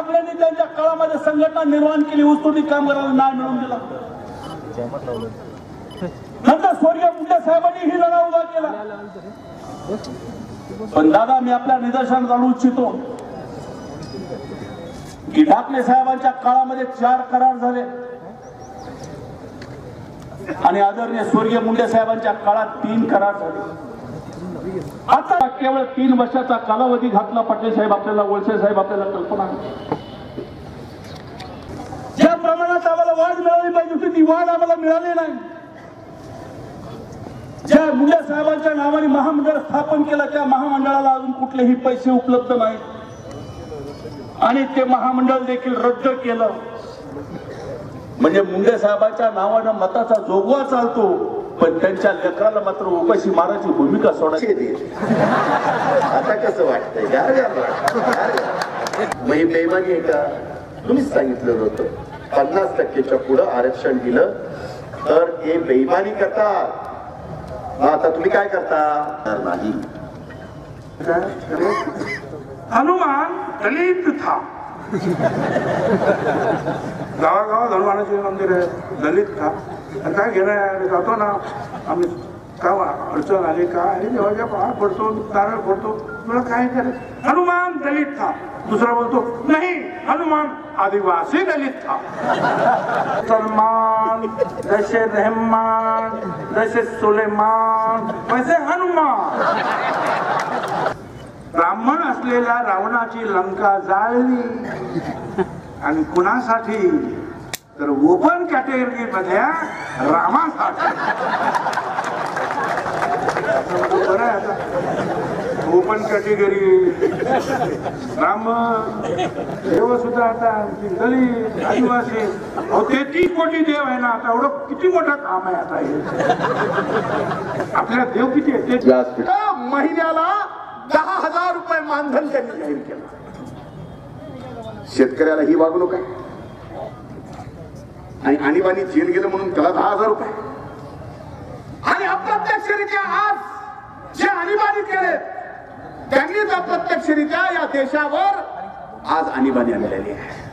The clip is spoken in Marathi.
त्यांच्या काळामध्ये संघटना निर्माण केली ऊसतोडी कामगाराला न्याय मिळवून दिला. नंतर स्वर्गीय मुंडे साहेबांनी ही लढा उभा केला. पण दादा मी आपल्या निदर्शनात आणू इच्छितो की ढाकणे साहेबांच्या काळामध्ये चार करार झाले. आणि आदरणीय स्वर्गीय मुंडे साहेबांच्या काळात तीन करार झाले. केवळ तीन वर्षाचा कालावधी घातला पाटील साहेब आपल्याला वळसे साहेब आपल्याला कल्पना ज्या प्रमाणात आम्हाला वाढ मिळाली पाहिजे होती ती वाढ आम्हाला मिळाली नाही. ज्या मुंडे साहेबांच्या नावाने महामंडळ स्थापन केलं त्या महामंडळाला अजून कुठलेही पैसे उपलब्ध नाहीत. आणि ते महामंडळ देखील रद्द केलं. म्हणजे मुंडे साहेबांच्या नावानं मताचा जोगवा चालतो पण त्यांच्या लेकराला मात्र उपाशी मारायची भूमिका सोडायची. आता कसं वाटतंय? गार गार मग ही बेमानी आहे का? तुम्हीच सांगितलं होतं. पन्नास टक्केच्या पुढं आरक्षण दिलं तर हे बेईमानी करतात. मग आता तुम्ही काय करता? नाही. हनुमान दलित था. गावागावात हनुमानाचे मंदिर आहे दलित था. काय घेणं जातो ना. आम्ही काय अडचण आली का? आणि देवाच्या पहाड पडतो नारळ पडतो. तुला काय करायचं हनुमान दलित था. दुसरा बोलतो नाही हनुमान आदिवासी दलित था. सलमान जैसे रहमान जैसे सुलेमान वैसे हनुमान. ब्राह्मण असलेल्या रावणाची लंका जाळली. आणि कुणासाठी? तर ओपन कॅटेगरी मधल्या रामासाठी बरं आहे आता ओपन कॅटेगरी ब्राह्मण देव सुद्धा आता दलित आदिवासी. अहो तेहतीस कोटी देव आहे ना आता एवढं किती मोठं काम आहे आता हे. आपल्या देव किती आहे ते महिन्याला दहा हजार रुपये मानधन त्यांनी जाहीर केलं. शेतकऱ्याला ही वागणूक आहे. आणि आणीबाणी जेल गेलं म्हणून त्याला दहा हजार रुपये. आणि अप्रत्यक्षरित्या आज जे आणीबाणी केले त्यांनीच अप्रत्यक्षरित्या या देशावर आज आणीबाणी आणलेली आहे.